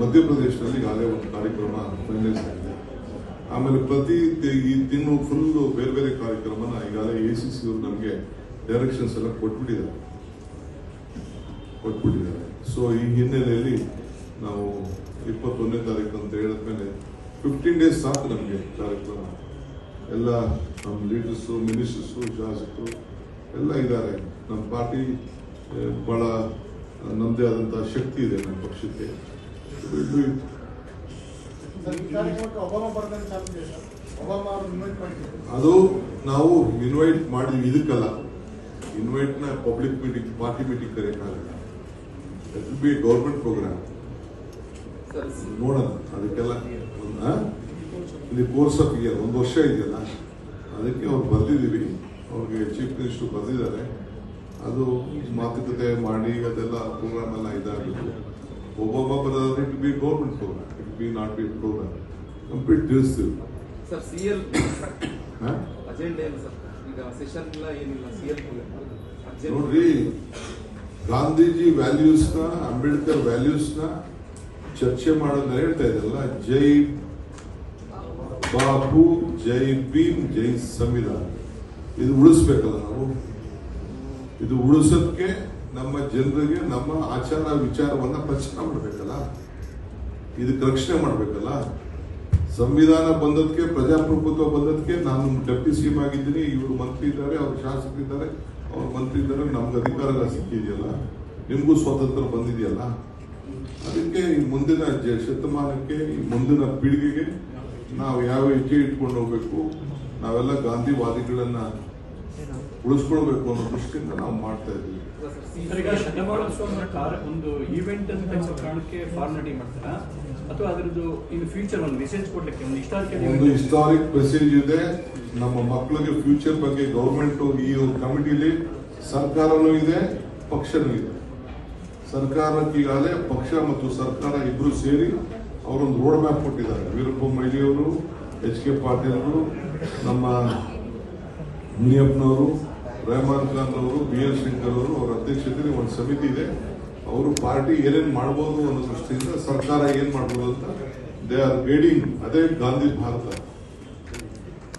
ಮಧ್ಯಪ್ರದೇಶದಲ್ಲಿ ಈಗಾಗಲೇ ಒಂದು ಕಾರ್ಯಕ್ರಮ ಫೈನಲೈಸ್ ಆಗಿದೆ. ಆಮೇಲೆ ಪ್ರತಿ ಈ ತಿಂಗಳು ಫುಲ್ಲು ಬೇರೆ ಬೇರೆ ಕಾರ್ಯಕ್ರಮನ ಈಗಾಗಲೇ ಎ ಸಿ ಸಿ ಅವರು ನಮಗೆ ಡೈರೆಕ್ಷನ್ಸ್ ಎಲ್ಲ ಕೊಟ್ಬಿಟ್ಟಿದ್ದಾರೆ. ಕೊಟ್ಬಿಟ್ಟಿದ್ದಾರೆ. ಸೊ ಈ ಹಿನ್ನೆಲೆಯಲ್ಲಿ ನಾವು ಇಪ್ಪತ್ತೊಂದನೇ ತಾರೀಕು ಅಂತ ಹೇಳಿದ್ಮೇಲೆ ಫಿಫ್ಟೀನ್ ಡೇಸ್ ಸಾಕು ನಮಗೆ ಕಾರ್ಯಕ್ರಮ. ಎಲ್ಲ ನಮ್ಮ ಲೀಡರ್ಸು ಮಿನಿಸ್ಟರ್ಸು ಶಾಸಕರು ಎಲ್ಲ ಇದ್ದಾರೆ. ನಮ್ಮ ಪಾರ್ಟಿ ಭಾಳ ನಮ್ಮದೇ ಆದಂಥ ಶಕ್ತಿ ಇದೆ ನಮ್ಮ ಪಕ್ಷಕ್ಕೆ. ಇನ್ವೈಟ್ ಅದು ನಾವು ಇನ್ವೈಟ್ ಮಾಡಿದ್ವಿ. ಇದಕ್ಕಲ್ಲ. ಇನ್ವೈಟ್ನ ಪಬ್ಲಿಕ್ ಮೀಟಿಂಗ್ ಪಾರ್ಟಿ ಮೀಟಿಂಗ್ ಕರೆಯಕ್ಕಾಗಲ್ಲ. ಇಟ್ ಬಿ ಗೌರ್ಮೆಂಟ್ ಪ್ರೋಗ್ರಾಮ್ ನೋಡೋಣ. ಅದಕ್ಕೆಲ್ಲ? ಇಲ್ಲಿ ಕೋರ್ಸ್ ಆಫ್ ಇಯರ್ ಒಂದು ವರ್ಷ ಇದೆಯಲ್ಲ. ಅದಕ್ಕೆ ಅವ್ರು ಬರ್ದಿದ್ದೀವಿ. ಅವ್ರಿಗೆ ಚೀಫ್ ಮಿನಿಸ್ಟರ್ ಬಂದಿದ್ದಾರೆ ಅದು ಮಾತುಕತೆ ಮಾಡಿ, ಅದೆಲ್ಲ ಪ್ರೋಗ್ರಾಮ್ ಎಲ್ಲ ಇದಾಗಬೇಕು ಒಬ್ಬೊಬ್ಬ be it be government program it be not be program complete ತಿಳಿಸ್ತೀವಿ sir C L ಹಾಂ ಅಜೆಂಡಾ ಏನು ಸರ್ ಈಗ ಸೆಷನ್ ಇಲ್ಲ ಏನಿಲ್ಲ ಸಿ ಎಲ್ ನೋಡ್ರಿ ಗಾಂಧೀಜಿ ವ್ಯಾಲ್ಯೂಸ್ನ ಅಂಬೇಡ್ಕರ್ ವ್ಯಾಲ್ಯೂಸ್ನ ಚರ್ಚೆ ಮಾಡೋದನ್ನ ಹೇಳ್ತಾ ಇದ್ದಲ್ಲ ಜೈ ಬಾಬು ಜೈ ಭೀಮ್ ಜೈ ಸಂವಿಧಾನ. ಇದು ಉಳಿಸ್ಬೇಕಲ್ಲ ನಾವು? ಇದು ಉಳಿಸೋದಕ್ಕೆ ನಮ್ಮ ಜನರಿಗೆ ನಮ್ಮ ಆಚಾರ ವಿಚಾರವನ್ನ ಪ್ರಚಾರ ಮಾಡಬೇಕಲ್ಲ? ಇದಕ್ಕೆ ರಕ್ಷಣೆ ಮಾಡಬೇಕಲ್ಲ? ಸಂವಿಧಾನ ಬಂದದಕ್ಕೆ ಪ್ರಜಾಪ್ರಭುತ್ವ ಬಂದದಕ್ಕೆ ನಾನು ಡೆಪ್ಟಿ ಸಿಎಂ ಆಗಿದ್ದೀನಿ. ಇವರು ಮಂತ್ರಿ ಇದ್ದಾರೆ, ಅವ್ರು ಶಾಸಕರಿದ್ದಾರೆ ಅವ್ರ ಮಂತ್ರಿ ಇದ್ದಾರೆ, ನಮ್ಗೆ ಅಧಿಕಾರ ಸಿಕ್ಕಿದೆಯಲ್ಲ? ನಿಮಗೂ ಸ್ವಾತಂತ್ರ್ಯ ಬಂದಿದೆಯಲ್ಲ? ಅದಕ್ಕೆ ಈ ಮುಂದಿನ ಜ- ಶತಮಾನಕ್ಕೆ, ಈ ಮುಂದಿನ ಪೀಳಿಗೆಗೆ ನಾವು ಯಾವ ಹೆಜ್ಜೆ ಇಟ್ಕೊಂಡು ಹೋಗ್ಬೇಕು? ನಾವೆಲ್ಲ ಗಾಂಧಿವಾದಿಗಳನ್ನ ಉಳಿಸ್ಕೊಳ್ಬೇಕು ಅನ್ನೋ ದೃಷ್ಟಿಯಿಂದ ನಾವು ಮಾಡ್ತಾ ಇದ್ದೀವಿ ಸರ್, ಈಗ ಶತಮಾನೋತ್ಸವ ಒಂದು ಈವೆಂಟ್ ಅಂತ ಕಾರಣಕ್ಕೆ ಫಾರ್ಮಾಲಿಟಿ ಮಾಡ್ತಾರಾ? ಅಥವಾ ಅದರದ್ದು ಇನ್ ಫ್ಯೂಚರ್ ಒಂದು ಮೆಸೇಜ್ ಕೊಡ್ಲಿಕ್ಕೆ ಒಂದು ಹಿಸ್ಟಾರಿಕಲ್ ಒಂದು ಹಿಸ್ಟಾರಿಕ್ ಮೆಸೇಜ್ ಇದೆ. ನಮ್ಮ ಮಕ್ಕಳಿಗೆ ಫ್ಯೂಚರ್ ಬಗ್ಗೆ ಗೌರ್ಮೆಂಟ್ ಈ ಕಮಿಟಿಲಿ ಸರ್ಕಾರನೂ ಇದೆ ಪಕ್ಷನೂ ಇದೆ. ಸರ್ಕಾರಕ್ಕೆ ಈಗಾಗಲೇ ಪಕ್ಷ ಮತ್ತು ಸರ್ಕಾರ ಇಬ್ಬರು ಸೇರಿ ಅವರೊಂದು ರೋಡ್ ಮ್ಯಾಪ್ ಕೊಟ್ಟಿದ್ದಾರೆ. ವೀರಪ್ಪ ಮೊಯ್ಲಿಯವರು ಎಚ್ ಕೆ ಪಾಟೀಲ್ ಅವರು ನಮ್ಮ ಮುನಿಯಪ್ಪನವರು, ರೆಹಮಾನ್ ಖಾನ್ ಅವರು ಬಿ ಎಲ್ ಶಂಕರ್ ಅವರು ಅವರ ಅಧ್ಯಕ್ಷತೆಯಲ್ಲಿ ಒಂದು ಸಮಿತಿ ಇದೆ. ಅವರು ಪಾರ್ಟಿ ಏನೇನು ಮಾಡ್ಬೋದು ಅನ್ನೋ ದೃಷ್ಟಿಯಿಂದ ಸರ್ಕಾರ ಏನ್ ಮಾಡ್ಬೋದು ಅಂತ ದೇ ಆರ್ ಗೈಡಿಂಗ್ ಅದೇ ಗಾಂಧಿ ಭಾರತ.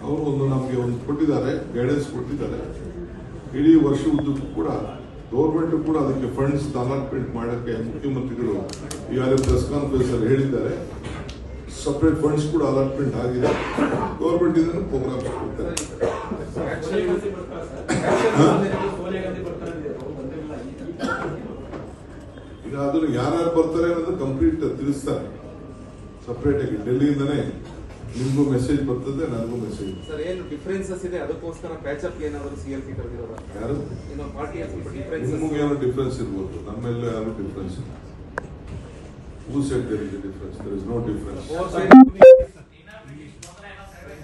ಅವರು ಒಂದು ನಮಗೆ ಒಂದು ಕೊಟ್ಟಿದ್ದಾರೆ ಗೈಡೆನ್ಸ್ ಕೊಟ್ಟಿದ್ದಾರೆ. ಇಡೀ ವರ್ಷ ಉದ್ದಕ್ಕೂ ಕೂಡ ಗೌರ್ಮೆಂಟ್ ಕೂಡ ಅದಕ್ಕೆ ಫಂಡ್ಸ್ ಅಲಾಟ್ಮೆಂಟ್ ಮಾಡೋಕ್ಕೆ ಮುಖ್ಯಮಂತ್ರಿಗಳು ಈಗಾಗಲೇ ಪ್ರೆಸ್ ಕಾನ್ಫರೆನ್ಸ್ ಅಲ್ಲಿ ಹೇಳಿದ್ದಾರೆ. ಸಪರೇಟ್ ಫಂಡ್ಸ್ ಕೂಡ ಅಲಾಟ್ಮೆಂಟ್ ಆಗಿದೆ. ಗೌರ್ಮೆಂಟ್ ಇದನ್ನು ಪ್ರೋಗ್ರಾಮ್ಸ್ ಕೊಡ್ತಾರೆ ಈಗ ಅದನ್ನು ಯಾರ್ಯಾರು ಬರ್ತಾರೆ ಅನ್ನೋದು ಕಂಪ್ಲೀಟ್ ತಿಳಿಸ್ತಾರೆ. ಸಪ್ರೇಟ್ ಆಗಿ ಡೆಲ್ಲಿಯಿಂದನೇ ನಿಮ್ಗೂ ಮೆಸೇಜ್ ಬರ್ತದೆ ನನಗೂ ಮೆಸೇಜ್ ಸರ್ ಏನು ಡಿಫರೆನ್ಸಸ್ ಇದೆ? ಅದಕ್ಕೋಸ್ಕರ ಪ್ಯಾಚ್ ಅಪ್ ಏನಾದರೂ ಸಿ ಎಲ್ ಸಿ ಕರೆದಿರೋದ ಯಾರು ನಿಮ್ಗೆ ಏನೋ ಡಿಫ್ರೆನ್ಸ್ ಇರ್ಬೋದು? ನಮ್ಮೆಲ್ಲ ಯಾರು difference who Who said there is a difference? There is no difference.